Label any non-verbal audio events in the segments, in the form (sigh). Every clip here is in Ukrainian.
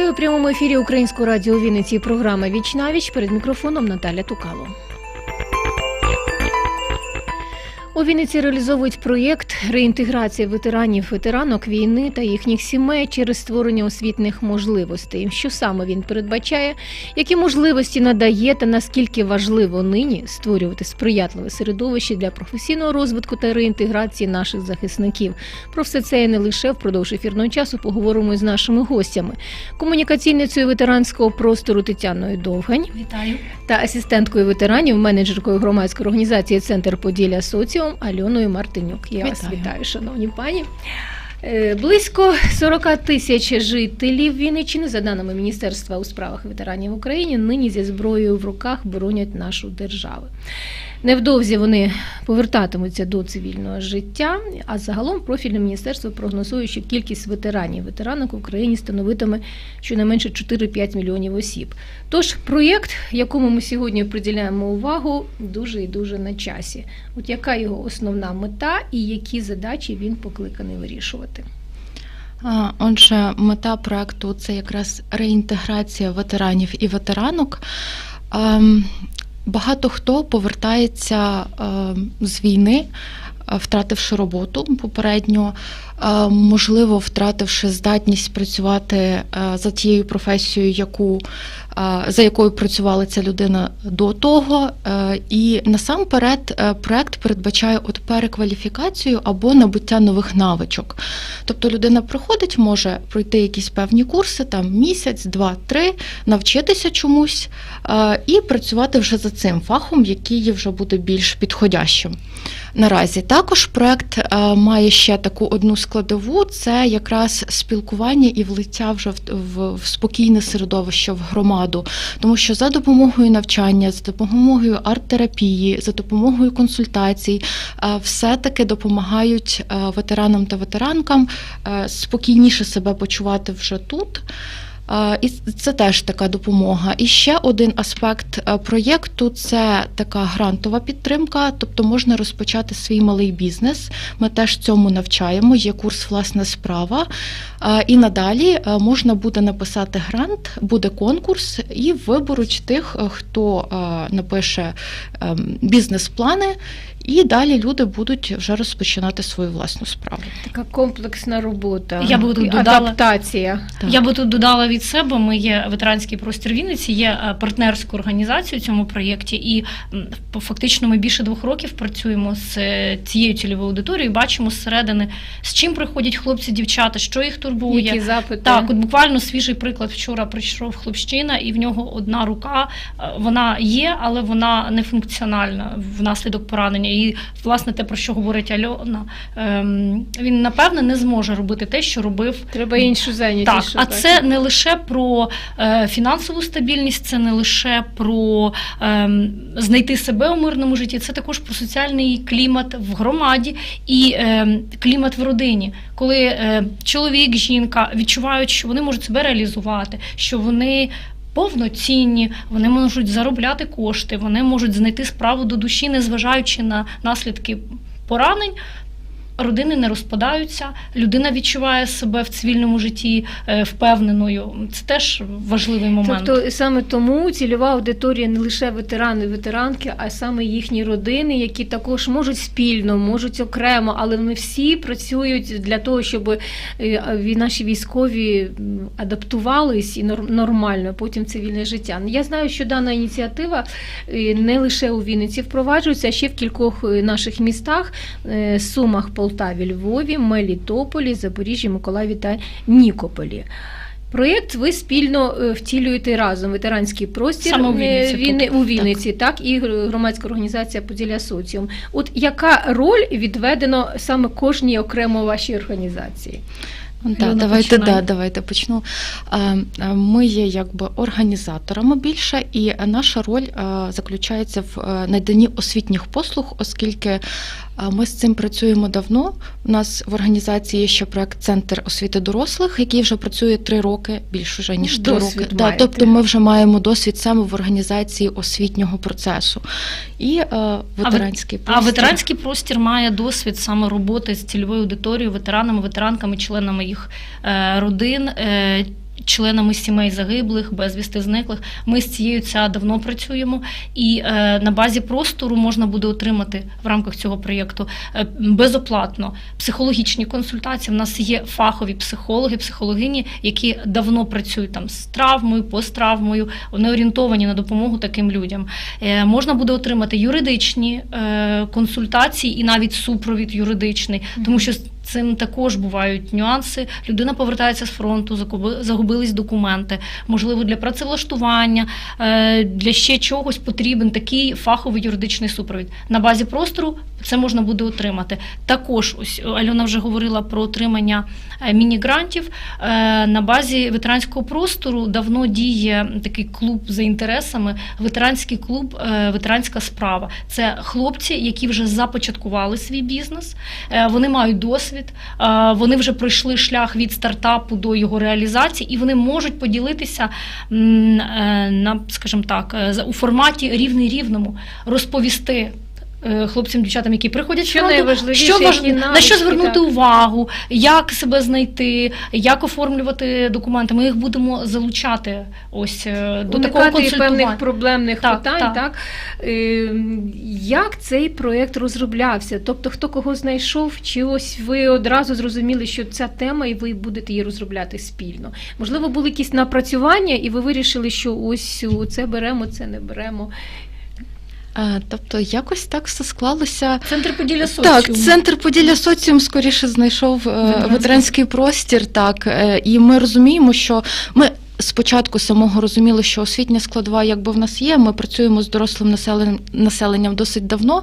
Вітаю у прямому ефірі Українського радіо Вінниці. Програма Віч на віч перед мікрофоном Наталя Тукало. У Вінниці реалізовують проєкт реінтеграції ветеранів ветеранок війни та їхніх сімей через створення освітних можливостей. Що саме він передбачає, які можливості надає та наскільки важливо нині створювати сприятливе середовище для професійного розвитку та реінтеграції наших захисників. Про все це і не лише впродовж ефірного часу поговоримо з нашими гостями. Комунікаційницею ветеранського простору Тетяною Довгань Вітаю. та асистенткою ветеранів, менеджеркою громадської організації Центр Поділля Соціум Альоною Мартинюк. Я вас Вітаю. вітаю, шановні пані. Е, Близько 40 тисяч жителів Вінниччини, за даними Міністерства у справах ветеранів України, нині зі зброєю в руках боронять нашу державу. Невдовзі вони повертатимуться до цивільного життя, а загалом профільне міністерство прогнозує, що кількість ветеранів ветеранок в Україні становитиме щонайменше 4-5 мільйонів осіб. Тож проєкт, якому ми сьогодні приділяємо увагу, дуже і дуже на часі. От яка його основна мета і які задачі він покликаний вирішувати? Отже, мета проекту це якраз реінтеграція ветеранів і ветеранок. Багато хто повертається ем, з війни, втративши роботу попередньо, е, можливо, втративши здатність працювати е, за тією професією, яку, е, за якою працювала ця людина до того. Е, І насамперед е, проект передбачає от перекваліфікацію або набуття нових навичок. Тобто людина приходить, може пройти якісь певні курси, там місяць, два, три, навчитися чомусь е, і працювати вже за цим фахом, який вже буде більш підходящим. Наразі також проект е, має ще таку одну складову: це якраз спілкування і влиття вже в, в, спокійне середовище в громаду, тому що за допомогою навчання, за допомогою арт-терапії, за допомогою консультацій, е, все-таки допомагають е, ветеранам та ветеранкам спокійніше себе почувати вже тут. І це теж така допомога. І ще один аспект е, проєкту це така грантова підтримка, тобто можна розпочати свій малий бізнес. Ми теж цьому навчаємо. Є курс власна справа. І надалі е, можна буде написати грант, буде конкурс, і виберуть тих, е, хто напише ем, бізнес-плани. І далі люди будуть вже розпочинати свою власну справу. Така комплексна робота, Я би тут додала- адаптація. Так. Я би тут додала від себе. Ми є ветеранський простір Вінниці, є е, партнерською організацією цьому проєкті, і по- фактично ми більше двох років працюємо з е, цією цільовою аудиторією. Бачимо зсередини, з чим приходять хлопці, дівчата, що їх турбує. Які запити? Так, от буквально свіжий приклад. Вчора прийшов хлопчина, і в нього одна рука. е, Вона є, але вона не функціональна внаслідок поранення. І власне те, про що говорить Альона, ем, він напевне не зможе робити те, що робив Треба іншу зайнятість. так, а шукати. це не лише про е, фінансову стабільність, це не лише про е, знайти себе у мирному житті, це також про соціальний клімат в громаді і е, клімат в родині, коли е, чоловік, жінка відчувають, що вони можуть себе реалізувати, що вони. Повноцінні, вони можуть заробляти кошти, вони можуть знайти справу до душі, незважаючи на наслідки поранень. Родини не розпадаються, людина відчуває себе в цивільному житті е, впевненою. Це теж важливий момент. Тобто саме тому цільова аудиторія не лише ветерани, ветеранки, а саме їхні родини, які також можуть спільно, можуть окремо, але вони всі працюють для того, щоб е, наші військові адаптувались і нор- нормально потім цивільне життя. Я знаю, що дана ініціатива е, не лише у Вінниці впроваджується, а ще в кількох наших містах Сумах, Полтаві, Львові, Мелітополі, Запоріжжі, Миколаєві та Нікополі. Проєкт ви спільно е, втілюєте разом ветеранський простір Саме у е, Вінниці Вінни- тут. у Вінниці, так. і громадська організація Поділля Соціум. От яка роль відведено саме кожній окремо вашій організації? Да, давайте, да, давайте почну. Ми є якби організаторами більше, і наша роль заключається в е, наданні освітніх послуг, оскільки ми з цим працюємо давно. У нас в організації є ще проект Центр освіти дорослих, який вже працює три роки, більше вже ніж три Досвід роки. Да, тобто ми вже маємо досвід саме в організації освітнього процесу. І е, ветеранський А простір. ветеранський простір має досвід саме роботи з цільовою аудиторією, ветеранами, ветеранками, членами їх е, родин. Е, членами сімей загиблих, безвісти зниклих. Ми з цією ЦА давно працюємо, і е, на базі простору можна буде отримати в рамках цього проєкту е, безоплатно психологічні консультації. У нас є фахові психологи, психологині, які давно працюють там з травмою, посттравмою. Вони орієнтовані на допомогу таким людям. Е, Можна буде отримати юридичні консультації і навіть супровід юридичний, тому що цим також бувають нюанси. Людина повертається з фронту, загубились документи. Можливо, для працевлаштування, е, для ще чогось потрібен такий фаховий юридичний супровід. На базі простору це можна буде отримати. Також ось Альона вже говорила про отримання е, міні-грантів. Е, На базі ветеранського простору давно діє такий клуб за інтересами, ветеранський клуб, е, ветеранська справа. Це хлопці, які вже започаткували свій бізнес, вони мають досвід, вони вже пройшли шлях від стартапу до його реалізації, і вони можуть поділитися на, скажімо так, у форматі рівний рівному, розповісти. Е, Хлопцям, дівчатам, які приходять Що фронту, найважливіше, що важ... які на що звернути так. увагу, як себе знайти, як оформлювати документи. Ми їх будемо залучати ось е, до такого консультування. певних проблемних Так, питань. Так. так. Е, Як цей проєкт розроблявся? Тобто, хто кого знайшов, чи ось ви одразу зрозуміли, що ця тема, і ви будете її розробляти спільно? Можливо, були якісь напрацювання, і ви вирішили, що ось це беремо, це не беремо. Е, Тобто якось так все склалося. Центр Поділля соціум. Так, центр Поділля соціум скоріше знайшов е, Ветеранський. простір. Так, е, і ми розуміємо, що ми. Спочатку самого розуміли, що освітня складова, якби в нас є, ми працюємо з дорослим населенням, населенням досить давно,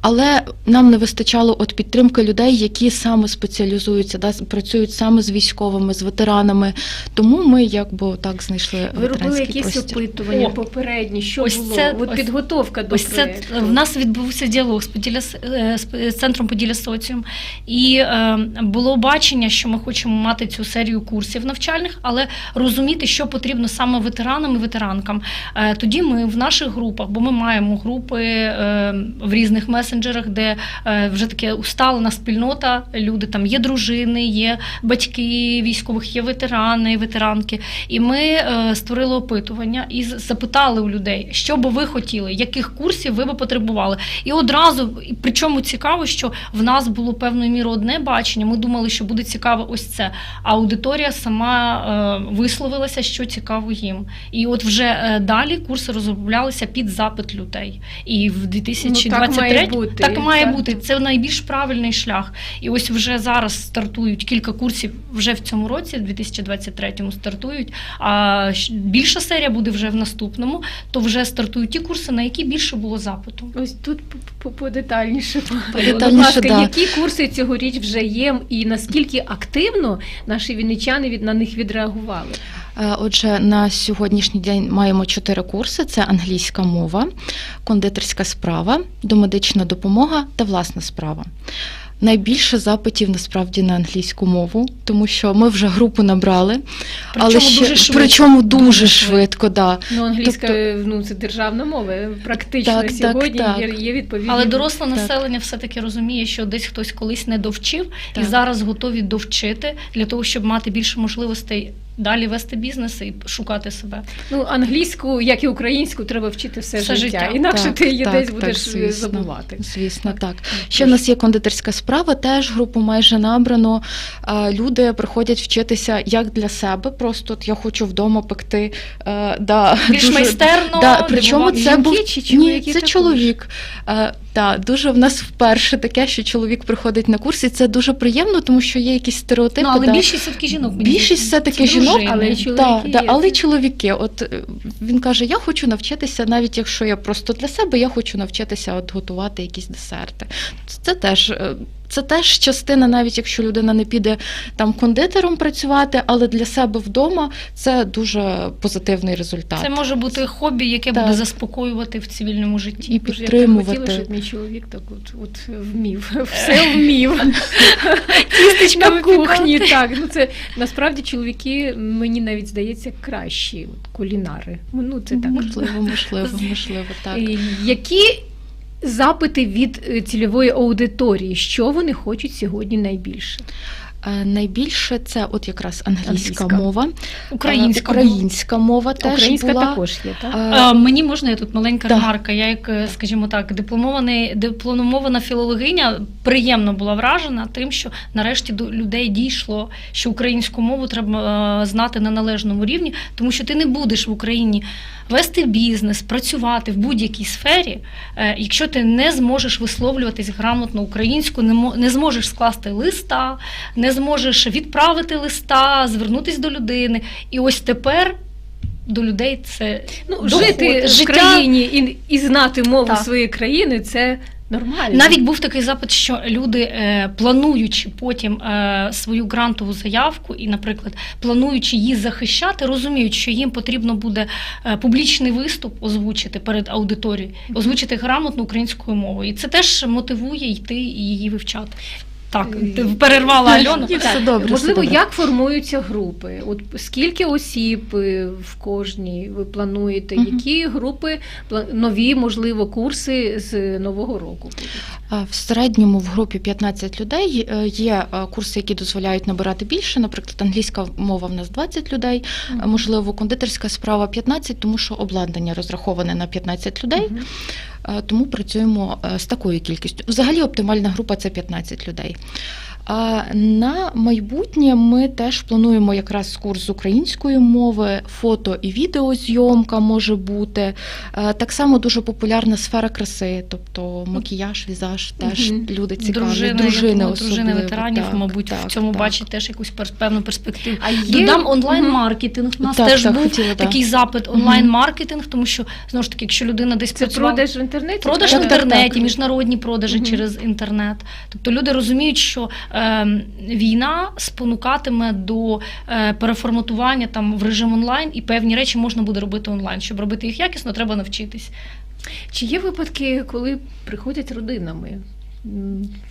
але нам не вистачало от підтримки людей, які саме спеціалізуються, да, працюють саме з військовими, з ветеранами. Тому ми якби так знайшли Ви робили якісь простір. опитування О, попередні, що ось було? це- От ось- підготовка до Ось це в нас відбувся діалог з Поділля С- е, з з центром Поділля соціум, і е, було бачення, що ми хочемо мати цю серію курсів навчальних, але розуміти, що потрібно саме ветеранам і ветеранкам. Е, тоді ми в наших групах, бо ми маємо групи е, в різних месенджерах, де е, вже таке усталена спільнота. Люди там є дружини, є батьки військових, є ветерани, ветеранки. І ми створили опитування і запитали у людей, що би ви хотіли, яких курсів ви би потребували. І одразу, причому цікаво, що в нас було певною мірою одне бачення. Ми думали, що буде цікаво ось це. А аудиторія сама е, що цікаво їм. І от вже е, далі курси розроблялися під запит людей. І в 2023 Ну, так має бути, так має так. бути. Це найбільш правильний шлях. І ось вже зараз стартують кілька курсів вже в цьому році, в 2023-му стартують. А більша серія буде вже в наступному. То вже стартують ті курси, на які більше було запиту. Ось тут подетальніше. Подетальніше, Будь ласка, да. які курси цьогоріч вже є, і наскільки активно наші вінничани від на них відреагували? Е, Отже, на сьогоднішній день маємо чотири курси: це англійська мова, кондитерська справа, домедична допомога та власна справа. Найбільше запитів насправді на англійську мову, тому що ми вже групу набрали, але Причому ще дуже швидко. причому дуже, Дуже швидко, да. Ну, англійська Тобто- ну це державна мова. Практично Так, так, сьогодні так. Є, є відповідні. Але доросле Так. населення все-таки розуміє, що десь хтось колись не довчив Так. і зараз готові довчити для того, щоб мати більше можливостей далі вести бізнес і шукати себе. Ну, англійську, як і українську, треба вчити все, Все життя. життя. Інакше Так, ти її так, десь так, будеш е, звісно. забувати. Звісно, так. Так. Ще в нас є кондитерська справа, теж групу майже набрано. Е, Люди приходять вчитися як для себе. Просто от я хочу вдома пекти. е, Да, Більш майстерно, Да, причому це був чи Ні, це також? чоловік. Е, да, дуже в нас вперше таке, що чоловік приходить на курс, і це дуже приємно, тому що є якісь стереотипи. Ну, але та... більшість все-таки жінок. Більшість все-таки жінок, дружини. але чоловіки Та, та, але чоловіки. От е, він каже: я хочу навчитися, навіть якщо я просто для себе, я хочу навчитися от готувати якісь десерти. Це теж. Це теж частина, навіть якщо людина не піде там кондитером працювати, але для себе вдома це дуже позитивний результат. Це може бути хобі, яке Так. буде заспокоювати в цивільному житті. І Боже, я підтримувати. хотіла, щоб мій чоловік так от, от вмів, (laughs) все вмів. (laughs) Тістечка на кухні. Так, ну це насправді чоловіки, мені навіть здається, кращі от, кулінари. Ну це так. Можливо, можливо, можливо, так. Які запити від е, цільової аудиторії? Що вони хочуть сьогодні найбільше? Е, Найбільше це от якраз англійська, Англійська. мова, Українська Е, українська мова теж Українська була. також є, так? Е, Е, Мені можна я тут маленька Так. ремарка. Я як, скажімо так, дипломований дипломована філологиня приємно була вражена тим, що нарешті до людей дійшло, що українську мову треба знати на належному рівні, тому що ти не будеш в Україні вести бізнес, працювати в будь-якій сфері, якщо ти не зможеш висловлюватись грамотно українською, не зможеш скласти листа, не зможеш відправити листа, звернутись до людини. І ось тепер. До людей це Ну, доход- жити в країні і, і знати мову Так. своєї країни це нормально. Навіть був такий запит, що люди, е, плануючи потім е, свою грантову заявку, і, наприклад, плануючи її захищати, розуміють, що їм потрібно буде е, публічний виступ озвучити перед аудиторією, озвучити грамотно українською мовою. І це теж мотивує йти і її вивчати. Так, ти перервала Альону. Ні, все добре, Можливо, все добре. як формуються групи? От скільки осіб е, в кожній ви плануєте? Мгм. Які групи нові, можливо, курси з нового року? Е, В середньому в групі 15 людей Е, є е, курси, які дозволяють набирати більше. Наприклад, англійська мова в нас 20 людей, Е, можливо, кондитерська справа 15, тому що обладнання розраховане на 15 людей. Мгм. Е, Тому працюємо е, з такою кількістю. Взагалі оптимальна група це 15 людей. А на майбутнє ми теж плануємо якраз курс з української мови, фото і відеозйомка може бути. Так само дуже популярна сфера краси, тобто макіяж, візаж, теж люди цікаві, Дружини, дружини, думаю, дружини ветеранів, Так, мабуть, так, в цьому так. бачать теж якусь перс- певну перспективу. А є Додам онлайн-маркетинг. У нас Так, теж так, був хотіла, так. такий запит онлайн маркетинг, тому що знову ж таки, якщо людина десь Це працювала- продаж в інтернеті? Продаж так? в Так, так, інтернеті, так. міжнародні продажі Мгм. через інтернет. Тобто люди розуміють, що війна спонукатиме до е, переформатування там в режим онлайн, і певні речі можна буде робити онлайн. Щоб робити їх якісно, треба навчитись. Чи є випадки, коли приходять родинами?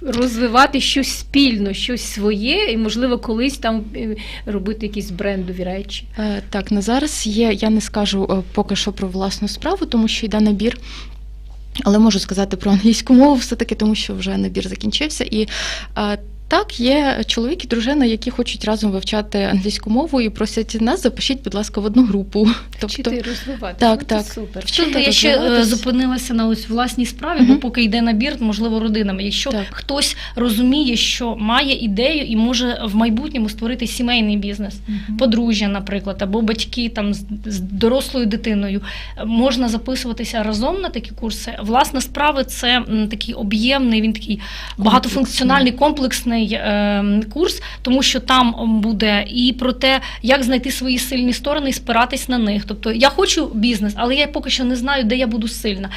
Розвивати щось спільно, щось своє, і можливо колись там е, робити якісь брендові речі. Е, Так, на зараз є. Я не скажу поки що про власну справу, тому що йде набір. Але можу сказати про англійську мову все-таки, тому що вже набір закінчився. І так, є чоловік і дружина, які хочуть разом вивчати англійську мову і просять нас, запишіть, будь ласка, в одну групу. (laughs) Тобто, Вчити розвивати. так, ну, це так. супер. Вчити Тобто я ще е, зупинилася на ось власній справі, Мгм. бо поки йде набір, можливо, родинами. Якщо Так. хтось розуміє, що має ідею і може в майбутньому створити сімейний бізнес, Мгм. подружжя, наприклад, або батьки там з, з дорослою дитиною, можна записуватися разом на такі курси. Власна справа це такий об'ємний, він такий багатофункціональний комплексний е, курс, тому що там буде і про те, як знайти свої сильні сторони і спиратись на них. Тобто я хочу бізнес, але я поки що не знаю, де я буду сильна.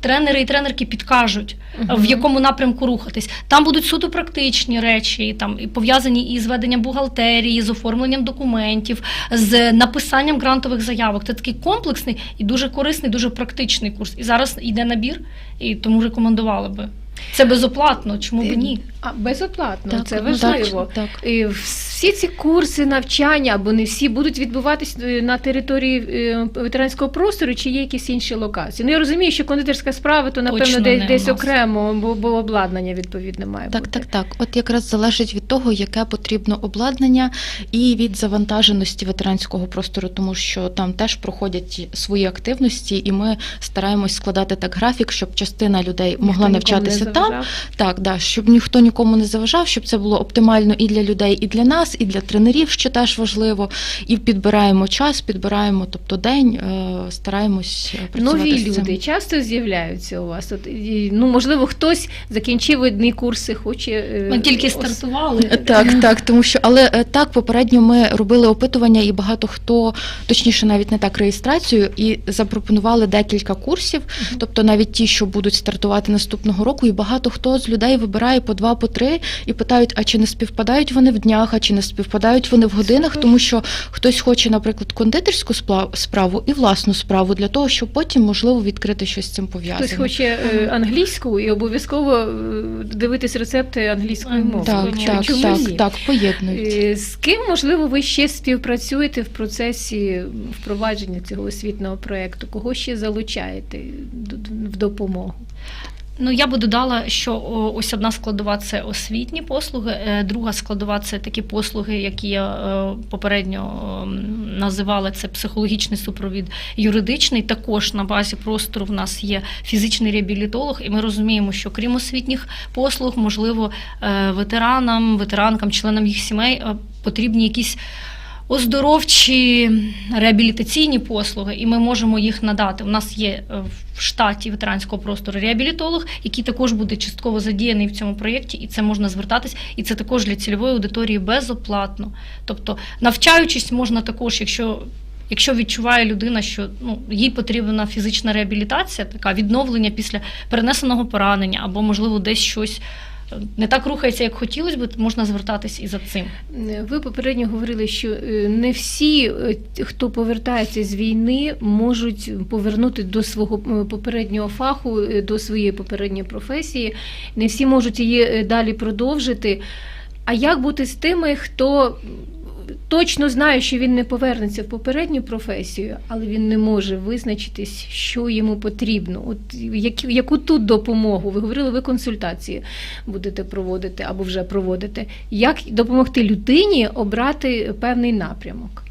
Тренери і тренерки підкажуть, в якому напрямку рухатись. Там будуть суто практичні речі, там і пов'язані із веденням бухгалтерії, з оформленням документів, з написанням грантових заявок. Це такий комплексний і дуже корисний, дуже практичний курс. І зараз йде набір, і тому рекомендувала би. Це безоплатно, чому б ні? А безоплатно, так, це ну, важливо. Так, так. І всі ці курси навчання, або не всі, будуть відбуватись е, на території е, ветеранського простору, чи є якісь інші локації. Ну я розумію, що кондитерська справа, то напевно Точно десь, десь окремо, бо, бо обладнання відповідне має Так, бути. так, так. От якраз залежить від того, яке потрібно обладнання, і від завантаженості ветеранського простору, тому що там теж проходять свої активності, і ми стараємось складати так графік, щоб частина людей могла навчатися не там. заважав. Так, да, щоб ніхто нікому не заважав, щоб це було оптимально і для людей, і для нас, і для тренерів, що теж важливо. І підбираємо час, підбираємо, тобто день, е, стараємось е, працювати Нові з цим. люди часто з'являються у вас. От, і, ну, можливо, хтось закінчив одні курси, хоче. е, Ми тільки стартували. (laughs) Так, так, тому що але так попередньо ми робили опитування, і багато хто, точніше, навіть не так реєстрацію, і запропонували декілька курсів, тобто навіть ті, що будуть стартувати наступного року, і багато хто з людей вибирає по два, по три і питають, а чи не співпадають вони в днях, а чи не співпадають вони в годинах, тому що хтось хоче, наприклад, кондитерську справу і власну справу для того, щоб потім можливо відкрити щось з цим пов'язане. Хтось хоче е, англійську і обов'язково е, дивитись рецепти англійської мови. Так, Чому- так, чому так, так, поєднують. Е, З ким, можливо, ви ще співпрацюєте в процесі впровадження цього освітнього проєкту? Кого ще залучаєте в допомогу? Ну я би додала, що ось одна складова це освітні послуги, е, друга складова це такі послуги, які я е, попередньо ем, називала. Це психологічний супровід юридичний. Також на базі простору в нас є фізичний реабілітолог, і ми розуміємо, що крім освітніх послуг, можливо, е, ветеранам, ветеранкам, членам їх сімей потрібні якісь. Оздоровчі реабілітаційні послуги, і ми можемо їх надати. У нас є е, в штаті ветеранського простору реабілітолог, який також буде частково задіяний в цьому проєкті, і це можна звертатись, і це також для цільової аудиторії безоплатно. Тобто, навчаючись, можна також, якщо. Якщо відчуває людина, що ну їй потрібна фізична реабілітація, така відновлення після перенесеного поранення, або можливо десь щось не так рухається, як хотілося б, можна звертатись і за цим. Ви попередньо говорили, що е, не всі, е, хто повертається з війни, можуть повернути до свого е, попереднього фаху, до своєї попередньої професії. Не всі можуть її далі продовжити. А як бути з тими, хто точно знає, що він не повернеться в попередню професію, але він не може визначитись, що йому потрібно? От які- яку тут допомогу? Ви говорили, ви консультації будете проводити або вже проводите. Як допомогти людині обрати певний напрямок?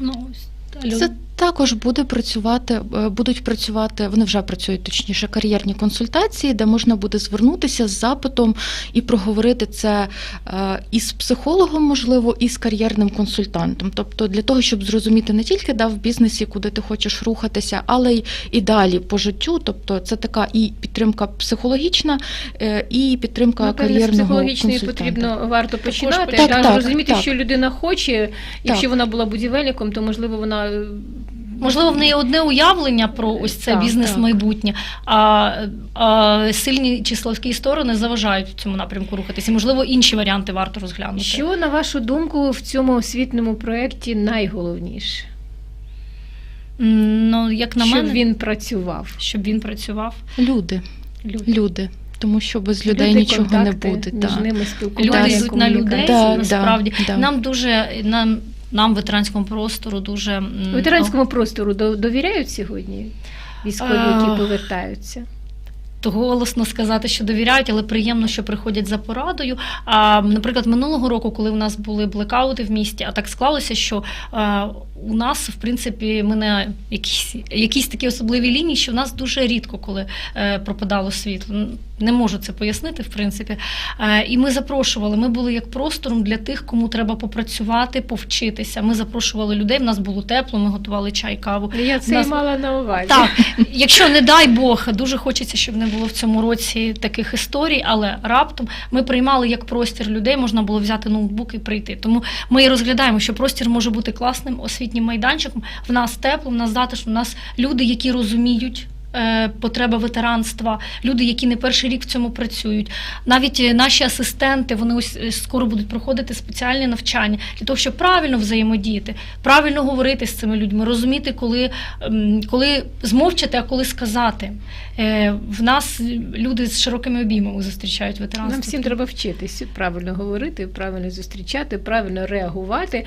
Ну ось Це також буде працювати, е, будуть працювати, вони вже працюють точніше, кар'єрні консультації, де можна буде звернутися з запитом і проговорити це е, із психологом, можливо, і з кар'єрним консультантом. Тобто для того, щоб зрозуміти не тільки да, в бізнесі, куди ти хочеш рухатися, але й і далі по життю. Тобто це така і підтримка психологічна, е, і підтримка з кар'єрного психологічної потрібно варто починати, Так, так, розуміти, так. що людина хоче. Якщо Так. вона була будівельником, то можливо вона Можливо, в неї одне уявлення про ось це Так, бізнес так. майбутнє, а, а сильні чи слабкі сторони заважають в цьому напрямку рухатися. І, можливо, інші варіанти варто розглянути. що на вашу думку в цьому освітньому проєкті найголовніше? Ну, як на щоб мене, він працював. щоб він працював. Люди, Люди. люди. Тому що без людей Люди, нічого не буде. Між так. ними Люди спілкування, йдуть на людей. Да, насправді. да, да. Нам дуже нам, нам ветеранському простору дуже Ветеранському простору до- довіряють сьогодні військові, які повертаються. То голосно сказати, що довіряють, але приємно, що приходять за порадою. А наприклад, минулого року, коли у нас були блекаути в місті, а так склалося, що е, у нас, в принципі, ми якісь, якісь такі особливі лінії, що в нас дуже рідко, коли е, пропадало світло. Не можу це пояснити, в принципі. Е, і ми запрошували. Ми були як простором для тих, кому треба попрацювати, повчитися. Ми запрошували людей. В нас було тепло, ми готували чай, каву. Я це Нас- мала на увазі. Так, якщо не дай Бог, дуже хочеться, щоб не було в цьому році таких історій, але раптом ми приймали як простір людей, можна було взяти ноутбук і прийти. Тому ми і розглядаємо, що простір може бути класним освітнім майданчиком. В нас тепло, в нас затишно, в нас люди, які розуміють. Е, Потреба ветеранства, люди, які не перший рік в цьому працюють. Навіть е, наші асистенти, вони ось е, скоро будуть проходити спеціальні навчання для того, щоб правильно взаємодіяти, правильно говорити з цими людьми, розуміти, коли, коли змовчати, а коли сказати. В нас люди з широкими обіймами зустрічають ветеранство. Нам всім треба вчитись правильно говорити, правильно зустрічати, правильно реагувати.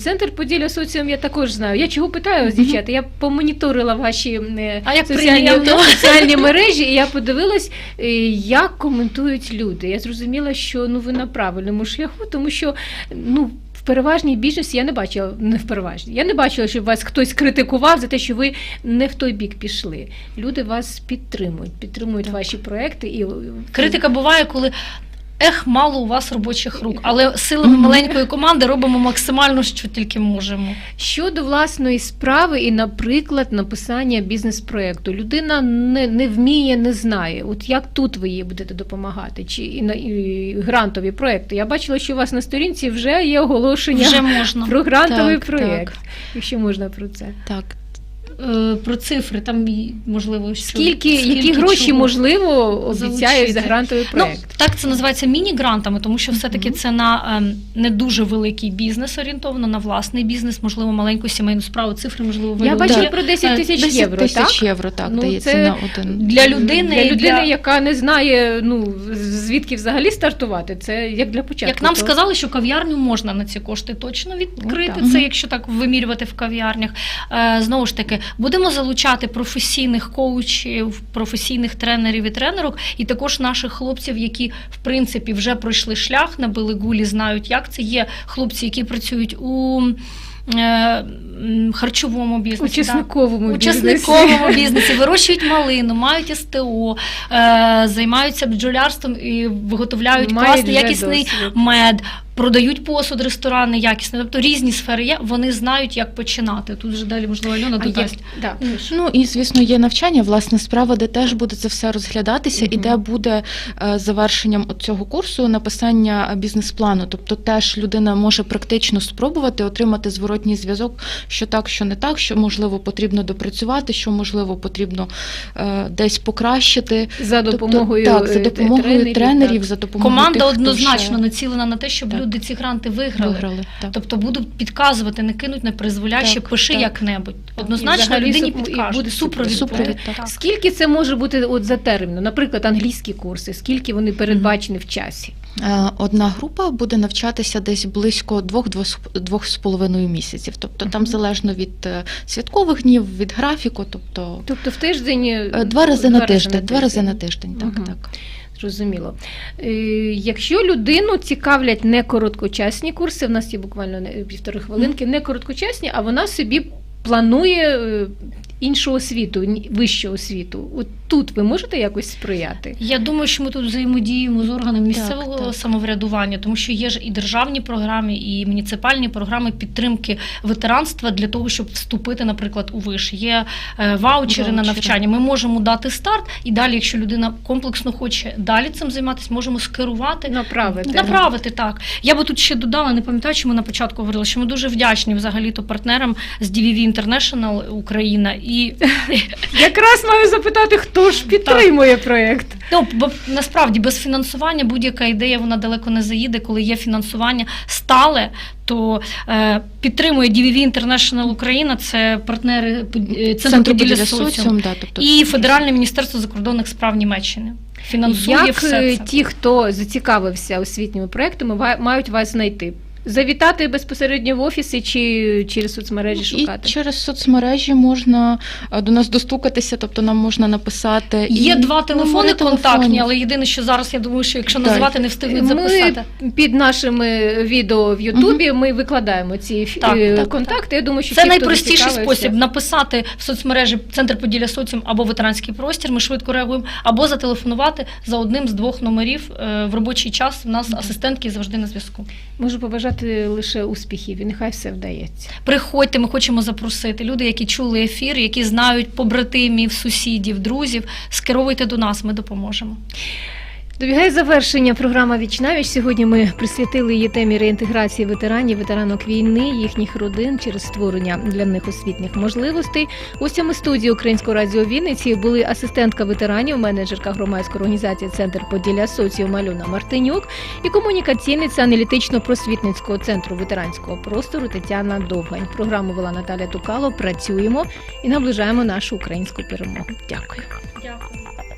Центр Поділля соціум я також знаю. Я чого питаю дівчата? Я помоніторила ваші А соціальні, приємно. соціальні мережі, і я подивилась, е, як коментують люди. Я зрозуміла, що ну ви на правильному шляху, тому що ну. В переважній більшості я не бачила, не в переважній. Я не бачила, щоб вас хтось критикував за те, що ви не в той бік пішли. Люди вас підтримують, підтримують Так. ваші проекти і Критика буває, коли. Ех, мало у вас робочих рук, але силами маленької команди робимо максимально, що тільки можемо. Щодо власної справи і, наприклад, написання бізнес-проєкту, людина не, не вміє, не знає. От як тут ви їй будете допомагати? Чи і, на- і грантові проєкти? Я бачила, що у вас на сторінці вже є оголошення Вже можна. (laughs) про грантовий Так, проєкт, якщо можна про це. Так, Про цифри там можливо, що, Скільки, які гроші чого. можливо обіцяють за грантовий Ну, так це називається міні-грантами, тому що все-таки це на ем, не дуже великий бізнес орієнтовано, на власний бізнес, можливо, маленьку сімейну справу. Цифри, можливо, ви Я любите. бачила про 10 Е, тисяч 10 євро, тисяч так? євро, так, Ну, дається це на один. Для людини, для людини, для- яка не знає, ну звідки взагалі стартувати, це як для початку. Як нам то- сказали, що кав'ярню можна на ці кошти точно відкрити. Ну, це якщо так вимірювати в кав'ярнях. Е, знову ж таки, Будемо залучати професійних коучів, професійних тренерів і тренерок, і також наших хлопців, які в принципі вже пройшли шлях, набили гулі, знають, як це є хлопці, які працюють у е, харчовому бізнесі. да. Учасниковому У бізнесі. частниковому (laughs) бізнесі вирощують малину, мають СТО, е, займаються бджолярством і виготовляють класний якісний досвід. мед, продають посуд, ресторани якісний. Тобто різні сфери є, вони знають, як починати. Тут вже далі, можливо, Альона додасть. да. Ну і звісно, є навчання, власне, справа, де теж буде це все розглядатися, і де буде е, завершенням от цього курсу написання бізнес-плану. Тобто, теж людина може практично спробувати отримати зворотній зв'язок, що так, що не так, що можливо потрібно допрацювати, що можливо потрібно е, десь покращити. За допомогою, тобто, так, за е, допомогою тренерів, так. за допомогою Команда тих, однозначно вже націлена на те, щоб Так. Люди ці гранти виграли. виграли. Так. Тобто будуть підказувати, не кинуть на призволяще, Так, пиши так. як-небудь. Однозначно взагалі людині суп- підкажуть. буде супровід. супровід, так. Скільки це може бути от за терміном? Наприклад, англійські курси, скільки вони передбачені в часі? Е, Одна група буде навчатися десь близько двох-двох з половиною місяців. Тобто там залежно від е, святкових днів, від графіку, тобто Тобто в тиждень е, два рази на тиждень. Два рази на тиждень, так, Мгм. так. Зрозуміло. Е, Якщо людину цікавлять не короткочасні курси, в нас є буквально півтори хвилинки, не короткочасні, а вона собі планує е, іншу освіту, вищу освіту. От тут ви можете якось сприяти? Я думаю, що ми тут взаємодіємо з органами місцевого так. самоврядування, тому що є ж і державні програми, і муніципальні програми підтримки ветеранства для того, щоб вступити, наприклад, у виш. Є е, ваучери на навчання. Ми можемо дати старт, і далі, якщо людина комплексно хоче далі цим займатися, можемо скерувати. Направити. Направити так. Я би тут ще додала, не пам'ятаю, чи ми на початку говорили, що ми дуже вдячні взагалі-то партнерам з DVV International Україна і Якраз маю запитати, хто ж підтримує проєкт. Ну, бо насправді без фінансування будь-яка ідея вона далеко не заїде. Коли є фінансування стале, то е, підтримує DVV International Україна, це партнери е, Центру Поділля Соціум да, тобто і Федеральне міністерство закордонних справ Німеччини. Фінансує Як все е, це. ті, хто зацікавився освітніми проектами, мають вас знайти? Завітати безпосередньо в офіси чи через соцмережі шукати? І через соцмережі можна е, до нас достукатися, тобто нам можна написати. Є і два телефони контактні, але єдине, що зараз я думаю, що якщо Так. назвати, не встигнуть записати. Ми під нашими відео в Ютубі ми викладаємо ці фі- Так, е, так, контакти. Я думаю, що Це ті, найпростіший спосіб написати в соцмережі Центр Поділля Соціум або ветеранський простір. Ми швидко реагуємо, або зателефонувати за одним з двох номерів е, в робочий час. У нас асистентки завжди на зв'язку. Можу побажати лише успіхів і нехай все вдається. Приходьте, ми хочемо запросити люди, які чули ефір, які знають побратимів, сусідів, друзів. Скеровуйте до нас, ми допоможемо. Добігає завершення програма Вічнавіч. Сьогодні ми присвятили її темі реінтеграції ветеранів, ветеранок війни, їхніх родин через створення для них освітніх можливостей. Гостями студії Українського радіо Вінниці були асистентка ветеранів, менеджерка громадської організації Центр Поділля Соціум Альона Мартинюк і комунікаційниця аналітично-просвітницького центру ветеранського простору Тетяна Довгань. Програму вела Наталя Тукало. Працюємо і наближаємо нашу українську перемогу. Дякую. Дякую.